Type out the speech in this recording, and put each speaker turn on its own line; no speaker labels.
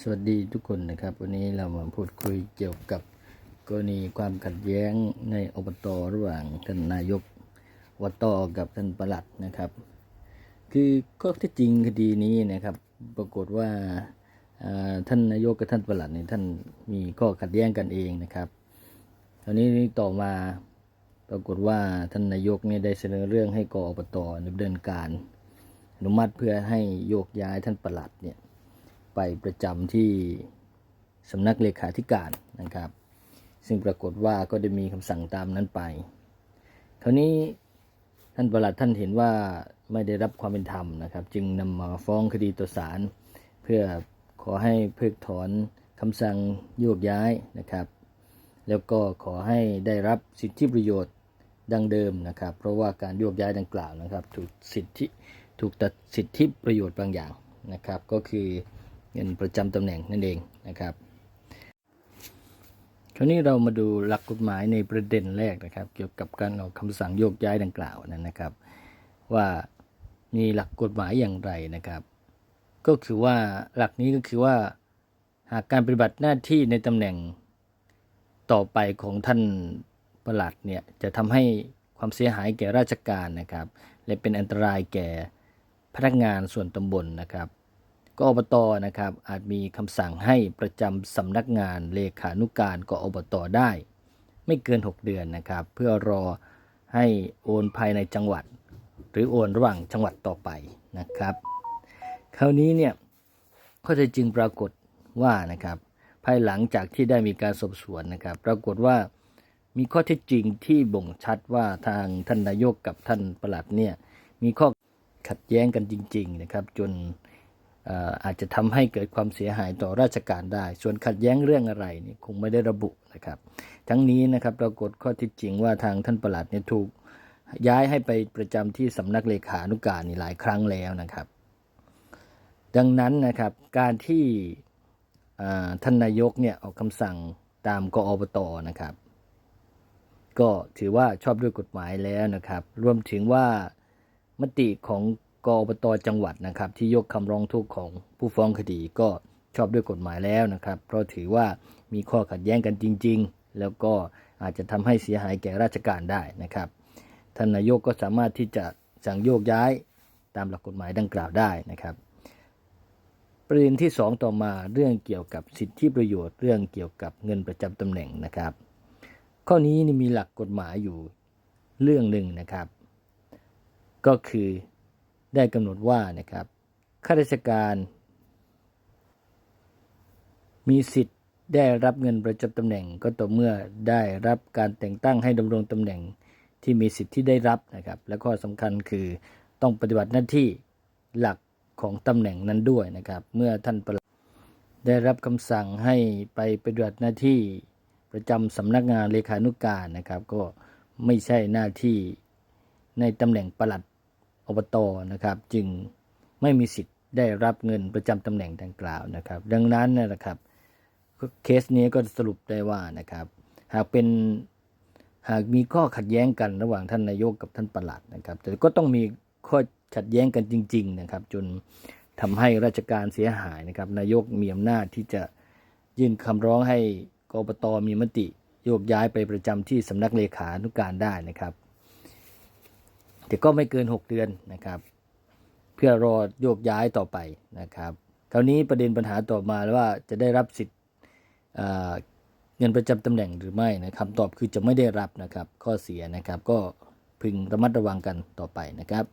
สวัสดีทุกคนนะครับ วันนี้เรามาพูดคุยเกี่ยวกับกรณีความขัดแย้งในอบตระหว่างท่านนายกวตกับท่านประหลัดนะครับ คือข้อเท็จจริงคดีนี้นะครับ ปรากฏว่าอ่าท่านนายกกับท่านประหลัดเนี่ยท่านมีข้อขัดแย้งกันเองนะครับตอนนี้ต่อมาปรากฏว่าท่านนายกเนี่ยได้เสนอเรื่องให้กอบตดำเนินการอนุมัติเพื่อให้โยกย้ายท่านประหลัดเนี่ย ไปประจำที่สำนักเลขาธิการนะครับ ซึ่งปรากฏว่าก็ได้มีคำสั่งตามนั้นไป คราวนี้ท่านประหลัดท่านเห็นว่าไม่ได้รับความเป็นธรรมนะครับ จึงนำมาฟ้องคดีต่อศาลเพื่อขอให้เพิกถอนคำสั่งโยกย้ายนะครับ แล้วก็ขอให้ได้รับสิทธิประโยชน์ดังเดิมนะครับ เพราะว่าการโยกย้ายดังกล่าวนะครับ ถูกสิทธิถูกตัดสิทธิประโยชน์บางอย่างนะครับ ก็คือ เงินประจำตำแหน่งนั่นเองนะครับ คราวนี้เรามาดูหลักกฎหมายในประเด็นแรกนะครับ เกี่ยวกับการออกคำสั่งโยกย้ายดังกล่าวนั้นนะครับ ว่ามีหลักกฎหมายอย่างไรนะครับ ก็คือว่าหลักนี้ก็คือว่าหากการปฏิบัติหน้าที่ในตำแหน่งต่อไปของท่านประหลัดเนี่ยจะทำให้ความเสียหายแก่ราชการนะครับ และเป็นอันตรายแก่พนักงานส่วนตำบลนะครับ กอบตนะครับ อาจมีคำสั่งให้ประจำสำนักงานเลขานุการกอบตได้ ไม่เกิน 6 เดือนนะครับ เพื่อรอให้โอนภายในจังหวัด หรือโอนระหว่างจังหวัดต่อไปนะครับ คราวนี้เนี่ยข้อเท็จจริงปรากฏว่านะครับ ภายหลังจากที่ได้มีการสอบสวนนะครับ ปรากฏว่ามีข้อเท็จจริงที่บ่งชัดว่าทางท่านนายกกับท่านประหลัดเนี่ยมีข้อขัดแย้งกันจริง ๆนะครับ จน อาจจะทำให้เกิดความเสียหายต่อราชการได้ ส่วนขัดแย้งเรื่องอะไรนี่คงไม่ได้ระบุนะครับ ทั้งนี้นะครับปรากฏข้อที่จริงว่าทางท่านประหลัดเนี่ยถูกย้ายให้ไปประจำที่สำนักเลขานุการนี่หลายครั้งแล้วนะครับ ดังนั้นนะครับการที่ท่านนายกเนี่ยออกคำสั่งตามกอบตนะครับ ก็ถือว่าชอบด้วยกฎหมายแล้วนะครับ รวมถึงว่ามติของ กอบตจังหวัดนะครับ ที่ยกคำร้องทุกข์ของผู้ฟ้องคดีก็ชอบด้วยกฎหมายแล้วนะครับ เพราะถือว่ามีข้อขัดแย้งกันจริง ๆ แล้วก็อาจจะทำให้เสียหายแก่ราชการได้นะครับท่านนายกก็สามารถที่จะสั่งโยกย้ายตามหลักกฎหมายดังกล่าวได้นะครับ ประเด็นที่ 2 ต่อมาเรื่องเกี่ยวกับสิทธิประโยชน์เรื่องเกี่ยวกับเงินประจำตำแหน่งนะครับ ข้อนี้นี่มีหลักกฎหมายอยู่เรื่องหนึ่งนะครับ ก็คือ ได้กำหนดว่านะครับข้าราชการ มีสิทธิ์ได้รับเงินประจำตำแหน่ง ก็ต่อเมื่อได้รับการแต่งตั้งให้ดำรงตำแหน่งที่มีสิทธิ์ที่ได้รับนะครับ และข้อสำคัญคือต้องปฏิบัติหน้าที่หลักของตำแหน่งนั้นด้วยนะครับ เมื่อท่านประหลัดได้รับคำสั่งให้ไปปฏิบัติหน้าที่ประจำสำนักงานเลขานุการนะครับ ก็ไม่ใช่หน้าที่ในตำแหน่งประหลัด อบตนะครับจึงไม่มีสิทธิ์ได้รับเงินประจำตำแหน่งดังกล่าวนะครับ ดังนั้นนะครับเคสนี้ก็สรุปได้ว่านะครับหากเป็นหากมีข้อขัดแย้งกันระหว่างท่านนายกกับท่านประหลัดนะครับ แต่ก็ต้องมีข้อขัดแย้งกันจริง ๆ นะครับ จนทำให้ราชการเสียหายนะครับ นายกมีอำนาจที่จะยื่นคำร้องให้กบตมีมติโยกย้ายไปประจำที่สำนักเลขานุการได้นะครับ แต่ก็ไม่เกิน 6 เดือนนะครับ เพื่อรอโยกย้ายต่อไปนะครับ คราวนี้ประเด็นปัญหาต่อมาว่าจะได้รับสิทธิ์เงินประจำตำแหน่งหรือไม่นะคำตอบคือจะไม่ได้รับนะครับ ข้อเสียนะครับก็พึงระมัดระวังกันต่อไปนะครับ